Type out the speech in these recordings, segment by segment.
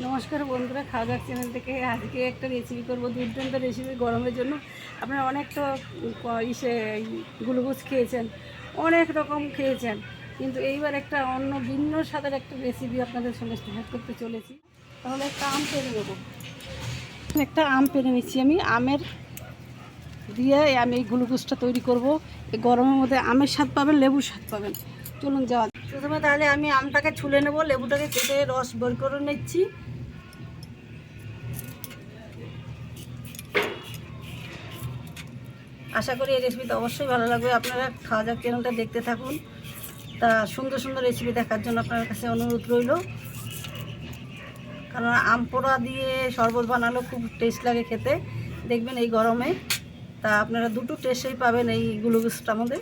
নমস্কার বন্ধুরা, খাওয়া দাওয়া চ্যানেল থেকে আজকে একটা রেসিপি করব, দুর্দান্ত রেসিপি গরমের জন্য। আপনারা অনেক তো, ক- ইসে গ্লুকোজ খেয়েছেন, অনেক রকম খেয়েছেন, কিন্তু এইবার একটা অন্য ভিন্ন স্বাদের একটা রেসিপি আপনাদের সঙ্গে শেয়ার করতে চলেছি। তাহলে একটা আম পেরে নেব। একটা আম পেরে নিচ্ছি আমি, আমের দিয়ে আমি এই গ্লুকোজটা তৈরি করব। এই গরমের মধ্যে আমের স্বাদ পাবেন, লেবুর স্বাদ পাবেন। চলুন যাওয়া। প্রথমে তাহলে আমি আমটাকে ছুলে নেব, লেবুটাকে কেটে রস বের করে নিচ্ছি। আশা করি এই রেসিপিটা অবশ্যই ভালো লাগবে। আপনারা খাওয়া যাক চ্যানেলটা দেখতে থাকুন। তা সুন্দর সুন্দর রেসিপি দেখার জন্য আপনার কাছে অনুরোধ রইল। কারণ আম পোড়া দিয়ে শরবত বানালো খুব টেস্ট লাগে খেতে। দেখবেন এই গরমে। তা আপনারা দুটো টেস্টেই পাবেন এই গ্লুকোজটার মধ্যে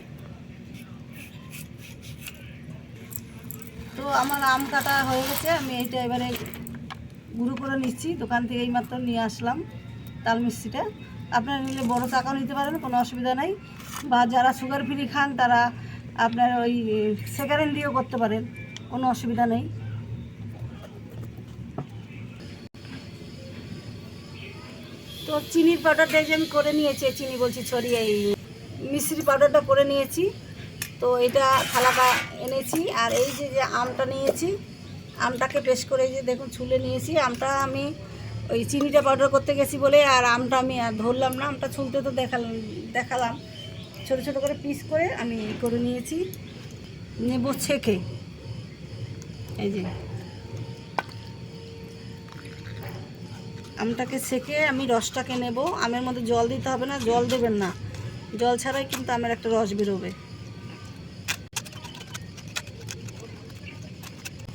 তো আমার আম কাটা হয়ে গেছে। আমি এইটা এবারে গুঁড়ো করে নিচ্ছি। দোকান থেকে এইমাত্র নিয়ে আসলাম। তাল মিষ্টিটা। আপনারা নিলে বড় চাকাও নিতে পারেন, কোনো অসুবিধা নাই। বা যারা সুগার ফ্রি খান, তারা আপনার ওই সেকারেন দিয়েও করতে পারেন, কোনো অসুবিধা নেই। তো চিনির পাউডারটা যে আমি করে নিয়েছি চিনি বলছি ছড়িয়ে এই মিশ্রি পাউডারটা করে নিয়েছি। তো এটা থালাটা এনেছি, আর এই যে যে আমটা নিয়েছি, আমটাকে পেস্ট করে যে দেখুন, ছুলে নিয়েছি। আমটা আমি ওই চিনিটা পাউডার করতে গেছি বলে আর আমটা আমি আর ধরলাম না, আমটা ছুলতে তো দেখালাম দেখালাম। ছোটো ছোটো করে পিস করে আমি করে নিয়েছি, নেব ছেঁকে। এই যে। আমটাকে ছেঁকে আমি রসটাকে নেব। আমের মধ্যে জল দিতে হবে না, জল দেবেন না। জল ছাড়াই কিন্তু আমের একটা রস বেরোবে।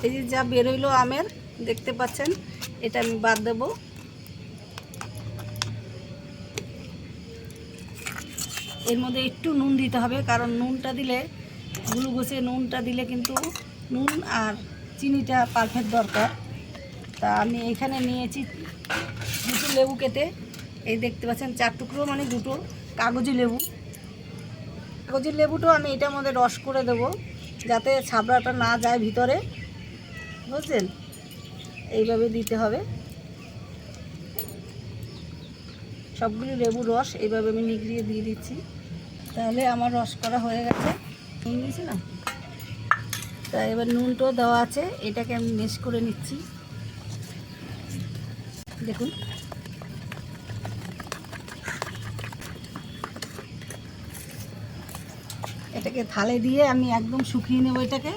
এই যে যা বেরোইলো আমের, দেখতে পাচ্ছেন? এটা আমি বাদ দেব। এর মধ্যে একটু নুন দিতে হবে, কারণ নুনটা দিলে, গ্লুকোজে নুনটা দিলে কিন্তু নুন আর চিনিটা পারফেক্ট দরকার। তা আমি এখানে নিয়েছি দুটো লেবু কেটে। এই দেখতে পাচ্ছেন, চার টুকরো মানে দুটো কাগজি লেবু। কাগজি লেবুটাও আমি এটার মধ্যে রস করে দেব, যাতে ছাবড়াটা না যায় ভিতরে। বুঝলেন? এইভাবে দিতে হবে। সবগুলি লেবুর রস এইভাবে আমি নিগড়িয়ে দিয়ে দিচ্ছি। তাহলে আমার রস করা হয়ে গেছে। নুন না? তা এবার নুনটাও দেওয়া আছে। এটাকে আমি মেশ করে নিচ্ছি। দেখুন। এটাকে থালে দিয়ে আমি একদম শুকিয়ে নেব এটাকে।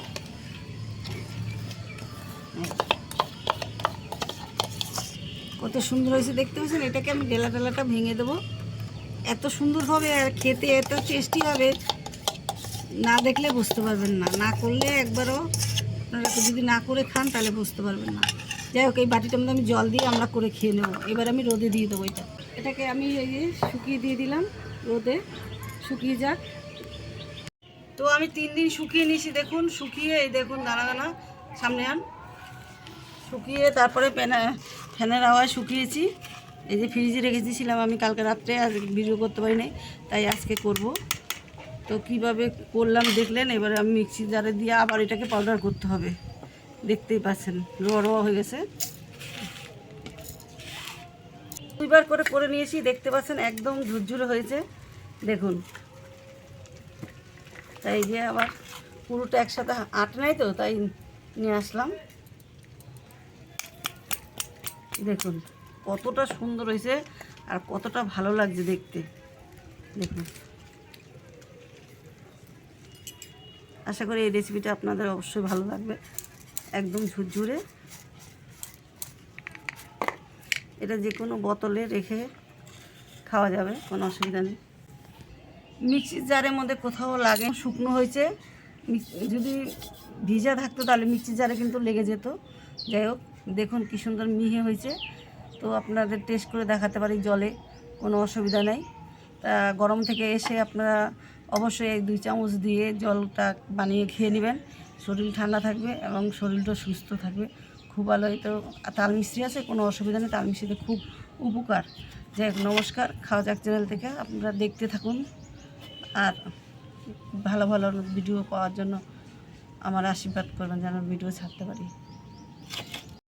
কত সুন্দর হয়েছে, দেখতে পাচ্ছেন? এটাকে আমি ডেলা ডেলাটা ভেঙে দেবো। এত সুন্দর হবে আর খেতে এত টেস্টি হবে, না দেখলে বুঝতে পারবেন না। না করলে একবারও আপনারা যদি না করে খান, তাহলে বুঝতে পারবেন না। যাই হোক, এই বাটিটার মধ্যে আমি জল দিয়ে আমরা করে খেয়ে নেব। এবার আমি রোদে দিয়ে দেবো এটা। এটাকে আমি এই যে শুকিয়ে দিয়ে দিলাম রোদে। শুকিয়ে যাক। তো আমি তিন দিন শুকিয়ে নিয়েছি, দেখুন, শুকিয়ে, এই দেখুন, দানা দানা, সামনে আন। শুকিয়ে তারপরে প্যানে ফ্যানের হাওয়ায় শুকিয়েছি। এই যে ফ্রিজে রেখে দিয়েছিলাম আমি কালকে রাত্রে আর ভিডিও করতে পারি নাই তাই আজকে করব। তো কীভাবে করলাম দেখলেন, এবারে আমি মিক্সি জারে দিয়ে আবার এটাকে পাউডার করতে হবে। দেখতেই পাচ্ছেন, রোয়া রোয়া হয়ে গেছে। দুইবার করে করে নিয়েছি, দেখতে পাচ্ছেন একদম ঝুরঝুরে হয়েছে। দেখুন। তাই যে আবার পুরোটা একসাথে আট নাই তো, তাই নিয়ে আসলাম। দেখুন, কতটা সুন্দর হয়েছে আর কতটা ভালো লাগছে দেখতে। দেখুন। আশা করি এই রেসিপিটা আপনাদের অবশ্যই ভালো লাগবে। একদম ঝুরঝুরে। এটা যে কোনো বোতলে রেখে খাওয়া যাবে, কোনো অসুবিধা নেই। মিক্সির জারের মধ্যে কোথাও লাগে, শুকনো হয়েছে। যদি ভিজা থাকতো তাহলে মিক্সির জারে কিন্তু লেগে যেত। যাই হোক দেখুন কী সুন্দর মিহি হয়েছে। তো আপনাদের টেস্ট করে দেখাতে পারি জলে, কোনো অসুবিধা নেই। তা গরম থেকে এসে আপনারা অবশ্যই দুই চামচ দিয়ে জলটা বানিয়ে খেয়ে নেবেন। শরীর ঠান্ডা থাকবে এবং শরীরটা সুস্থ থাকবে। খুব ভালো তো তাল মিস্ত্রি আছে, কোনো অসুবিধা নেই। তাল মিস্ত্রিতে খুব উপকার। যাই নমস্কার। খাওয়া যাক চ্যানেল থেকে। আপনারা দেখতে থাকুন। আর ভালো ভালো ভিডিও পাওয়ার জন্য আমার আশীর্বাদ করবেন যেন ভিডিও ছাড়তে পারি।